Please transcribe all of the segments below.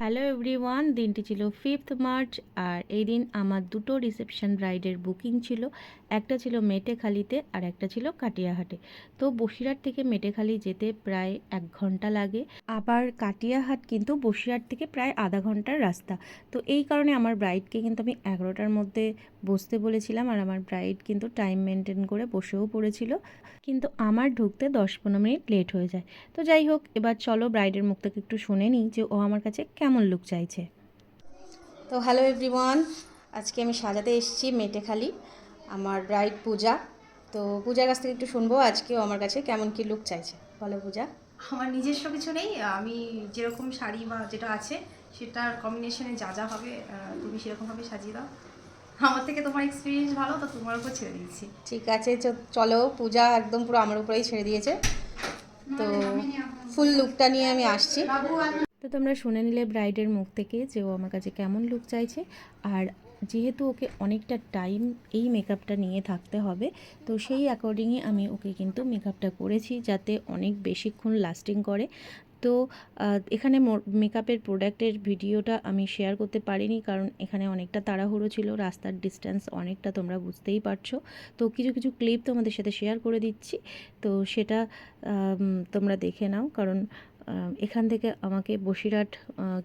Hello everyone দিনটি ছিল fifth March আর এই দিন আমার দুটো রিসেপশন রাইডের বুকিং ছিল। একটা ছিল মেটেখালিতে আর একটা ছিল কাটিয়াহাটে। তো বসিরহাট থেকে মেটেখালি যেতে প্রায় এক ঘণ্টা লাগে। আবার কাটিয়াহাট কিন্তু বসিরহাট থেকে প্রায় আধা ঘণ্টার রাস্তা। তো এই কারণে আমার ব্রাইডকে কিন্তু আমি এগারোটার মধ্যে বসতে বলেছিলাম আর আমার ব্রাইড কিন্তু টাইম মেনটেন করে বসেও পড়েছিল। কিন্তু আমার ঢুকতে দশ পনেরো মিনিট লেট হয়ে যায়। তো যাই হোক, এবার চলো ব্রাইডের মুখ থেকে একটু শুনে নিই যে ও আমার কাছে কেমন লুক চাইছে। তো হ্যালো এভরিওয়ান আজকে আমি সাজাতে এসেছি মেটেখালি। আমার ব্রাইড পূজা। তো পূজার কাছ থেকে একটু শুনব আজকেও আমার কাছে কেমন কি লুক চাইছে। বলো পূজা। আমার নিজস্ব কিছু নেই। আমি যেরকম শাড়ি বা যেটা আছে সেটার কম্বিনেশনে যা যা হবে তুমি সেরকমভাবে সাজিয়ে দাও। আমার থেকে তোমার এক্সপিরিয়েন্স ভালো তো তোমার উপর ছেড়ে দিয়েছি ঠিক আছে চ- চলো পূজা একদম পুরো আমার উপরেই ছেড়ে দিয়েছে। তো ফুল লুকটা নিয়ে আমি আসছি। তো তোমরা শুনে নিলে ব্রাইডের মুখ থেকে যে ও আমার কাছে কেমন লুক চাইছে। আর যেহেতু ওকে অনেকটা টাইম এই মেকআপটা নিয়ে থাকতে হবে, তো সেই অ্যাকর্ডিংয়ে আমি ওকে কিন্তু মেকআপটা করেছি যাতে অনেক বেশিক্ষণ লাস্টিং করে। তো এখানে মেকআপের প্রোডাক্টের ভিডিওটা আমি শেয়ার করতে পারিনি কারণ এখানে অনেকটা তাড়াহুড়ো ছিল, রাস্তার ডিস্ট্যান্স অনেকটা তোমরা বুঝতেই পারছ। তো কিছু কিছু ক্লিপ তোমাদের সাথে শেয়ার করে দিচ্ছি, তো সেটা তোমরা দেখে নাও কারণ এখান থেকে আমাকে বসিরহাট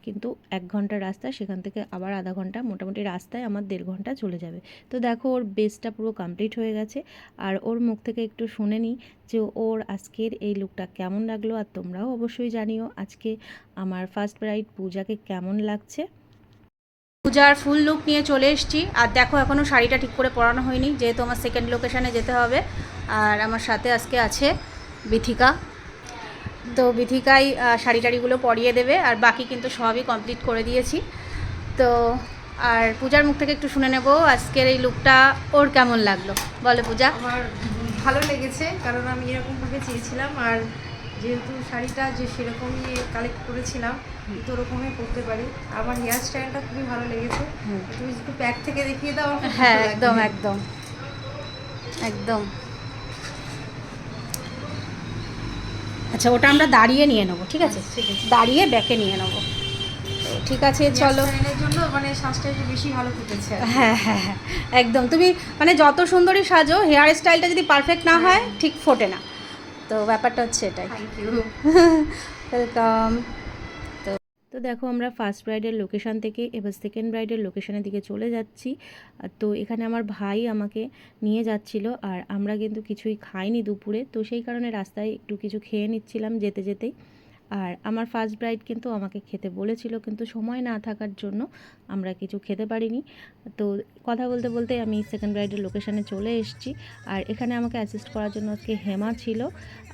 কিন্তু এক ঘণ্টা রাস্তা, সেখান থেকে আবার আধা ঘণ্টা, মোটামুটি রাস্তায় আমার দেড় ঘণ্টা চলে যাবে। তো দেখো, ওর বেসটা পুরো কমপ্লিট হয়ে গেছে। আর ওর মুখ থেকে একটু শুনে নিই যে ওর আজকের এই লুকটা কেমন লাগল, আর তোমরাও অবশ্যই জানিও আজকে আমার ফার্স্ট ব্রাইড পূজাকে কেমন লাগছে। পূজার ফুল লুক নিয়ে চলে এসেছি। আর দেখো এখনও শাড়িটা ঠিক করে পরানো হয়নি, যেহেতু আমার সেকেন্ড লোকেশানে যেতে হবে। আর আমার সাথে আজকে আছে বিথিকা। তো বিথিকাই শাড়ি টাড়িগুলো পরিয়ে দেবে আর বাকি কিন্তু সবই কমপ্লিট করে দিয়েছি। তো আর পূজার মুখ থেকে একটু শুনে নেব আজকের এই লুকটা ওর কেমন লাগল? বলে পূজা। আমার ভালো লেগেছে কারণ আমি এরকমভাবে চেয়েছিলাম আর যেহেতু শাড়িটা যে সেরকমই কালেক্ট করেছিলাম তো ওরকমই করতে পারি। আমার হেয়ার স্টাইলটা খুবই ভালো লেগেছে। তুমি একটু প্যাক থেকে দেখিয়ে দাও হ্যাঁ একদম একদম একদম। আচ্ছা ওটা আমরা দাঁড়িয়ে নিয়ে নেব ঠিক আছে? দাঁড়িয়ে ব্যাকে নিয়ে নেব। তো ঠিক আছে চলো। মানে বেশি ভালো ফুটেছে হ্যাঁ হ্যাঁ হ্যাঁ একদম। তুমি মানে যত সুন্দরী সাজো হেয়ার স্টাইলটা যদি পারফেক্ট না হয় ঠিক ফোটে না। তো ব্যাপারটা হচ্ছে এটাই। থ্যাংক ইউ ওয়েলকাম তো দেখো আমরা ফার্স্ট ব্রাইডের লোকেশান থেকে এবার সেকেন্ড ব্রাইডের লোকেশানের দিকে চলে যাচ্ছি। তো এখানে আমার ভাই আমাকে নিয়ে যাচ্ছিল আর আমরা কিন্তু কিছুই খাইনি দুপুরে। তো সেই কারণে রাস্তায় একটু কিছু খেয়ে নিচ্ছিলাম যেতে যেতেই। আর আমার ফার্স্ট ব্রাইড কিন্তু আমাকে খেতে বলেছিল, কিন্তু সময় না থাকার জন্য আমরা কিছু খেতে পারিনি। তো কথা বলতে বলতে আমি সেকেন্ড ব্রাইডের লোকেশানে চলে এসেছি। আর এখানে আমাকে অ্যাসিস্ট করার জন্য আজকে হেমা ছিল।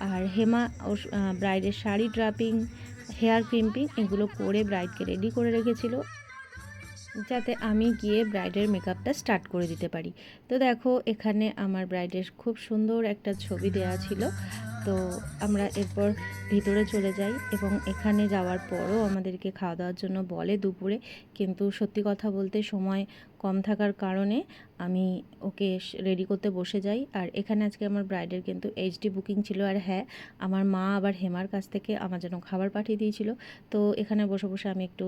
আর হেমা ওর ব্রাইডের শাড়ি ড্রাপিং হেয়ার ক্রিম্পিং এগুলো করে ব্রাইডকে রেডি করে রেখেছিল, যাতে আমি গিয়ে ব্রাইডের মেকআপটা স্টার্ট করে দিতে পারি। তো দেখো, এখানে আমার ব্রাইডের খুব সুন্দর একটা ছবি দেওয়া ছিল। তো আমরা এরপর ভিতরে চলে যাই এবং এখানে যাওয়ার পরও আমাদেরকে খাওয়া দাওয়ার জন্য বলে দুপুরে। কিন্তু সত্যি কথা বলতে সময় কম থাকার কারণে আমি ওকে রেডি করতে বসে যাই। আর এখানে আজকে আমার ব্রাইডের কিন্তু এইচডি বুকিং ছিল। আর হ্যাঁ আমার মা আবার হেমার কাছ থেকে আমার জন্য খাবার পাঠিয়ে দিয়েছিল। তো এখানে বসে বসে আমি একটু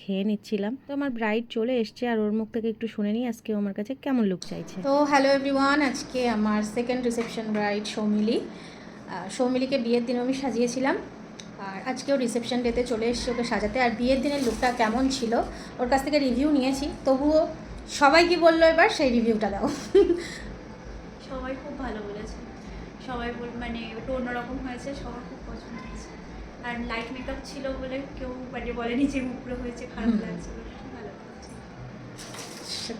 খেয়ে নিচ্ছিলাম। তো আমার ব্রাইড চলে এসছে আর ওর মুখ থেকে একটু শুনে নিই আজকে আমার কাছে কেমন লুক চাইছে। তো হ্যালো এভরিওয়ান আজকে আমার সেকেন্ড রিসেপশন ব্রাইড সৌমিলি। সৌমিলিকে বিয়ের দিন আমি সাজিয়েছিলাম। আর আজকেও রিসেপশন ডেতে চলে এসেছি ওকে সাজাতে। আর বিয়ের দিনের লুকটা কেমন ছিল ওর কাছ থেকে রিভিউ নিয়েছি। তবুও সবাই কি বলল এবার? সেই রিভিউটা দাও। সবাই খুব ভালো বলেছে। সবাই বল মানে ওটা অন্যরকম হয়েছে সবার খুব পছন্দ হয়েছে। আর লাইট মেকআপ ছিল বলে কেউ মানে বলেনি যে উপরে হয়েছে খারাপ লাগছে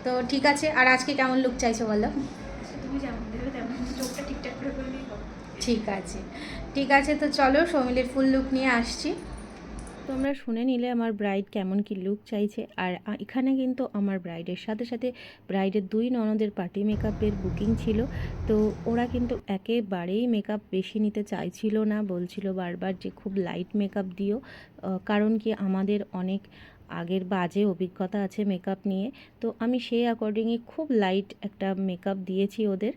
তো ঠিক আছে। আর আজকে কেমন লুক চাইছো বলো? আচ্ছা, তুমি যেমন দেবে তেমন চোখটা ঠিকঠাক করে করলেই হবে ঠিক আছে। ঠিক আছে, তো চলো সৌমিলির ফুল লুক নিয়ে আসছি। তোমরা শুনে নিলে আমার ব্রাইড কেমন কি লুক চাইছে। আর এখানে কিন্তু আমার ব্রাইডের সাথে সাথে ব্রাইডের দুই ননদের পার্টি মেকআপের বুকিং ছিল। তো ওরা কিন্তু একেবারেই মেকআপ বেশি নিতে চাইছিল না। বলছিল বারবার যে খুব লাইট মেকআপ দিও। কারণ কি আমাদের অনেক আগের বাজে অভিজ্ঞতা আছে মেকআপ নিয়ে। তো আমি সেই অ্যাকর্ডিংয়ে খুব লাইট একটা মেকআপ দিয়েছি ওদের।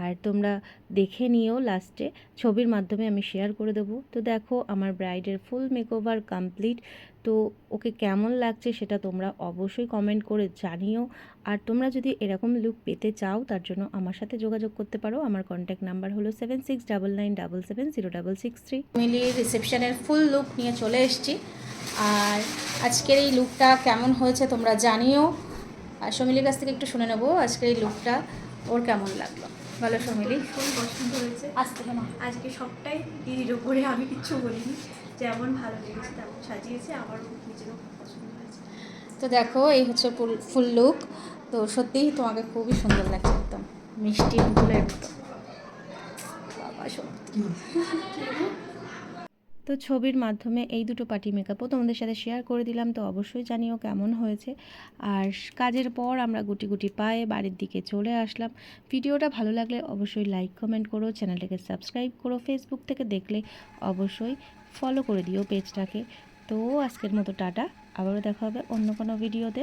আর তোমরা দেখে নিও লাস্টে ছবির মাধ্যমে আমি শেয়ার করে দেবো। তো দেখো, আমার ব্রাইডের ফুল মেকওভার কমপ্লিট তো ওকে কেমন লাগছে সেটা তোমরা অবশ্যই কমেন্ট করে জানিও। আর তোমরা যদি এরকম লুক পেতে চাও তার জন্য আমার সাথে যোগাযোগ করতে পারো। আমার কন্ট্যাক্ট নাম্বার হলো seven six double nine double seven zero double six three মিলির রিসেপশনের ফুল লুক নিয়ে চলে এসেছি। আর আজকের এই লুকটা কেমন হয়েছে তোমরা জানিও। আর সমিলির কাছ থেকে একটু শুনে নেব আজকের এই লুকটা ওর কেমন লাগল। ভালো সমিলি। ভীষণ পছন্দ হয়েছে। আজ থেকে না আজকে সবটাই দিদির ওপরে আমি কিচ্ছু বলিনি। যেমন ভালো লেগেছে তেমন সাজিয়েছে আমারও নিজেরও খুব পছন্দ হয়েছে তো দেখো, এই হচ্ছে ফুল ফুল লুক তো সত্যিই তোমাকে খুবই সুন্দর লাগছে একদম। মিষ্টি ফুলের তো ছবির মাধ্যমে এই দুটো পার্টি মেকআপও তোমাদের সাথে শেয়ার করে দিলাম। তো অবশ্যই জানিও কেমন হয়েছে। আর কাজের পর আমরা গুটি গুটি পায়ে বাড়ির দিকে চলে আসলাম। ভিডিওটা ভালো লাগলে অবশ্যই লাইক কমেন্ট করো। চ্যানেলটাকে সাবস্ক্রাইব করো। ফেসবুক থেকে দেখলে অবশ্যই ফলো করে দিও পেজটাকে তো আজকের মতো টাটা। আবারও দেখা হবে অন্য কোনো ভিডিওতে।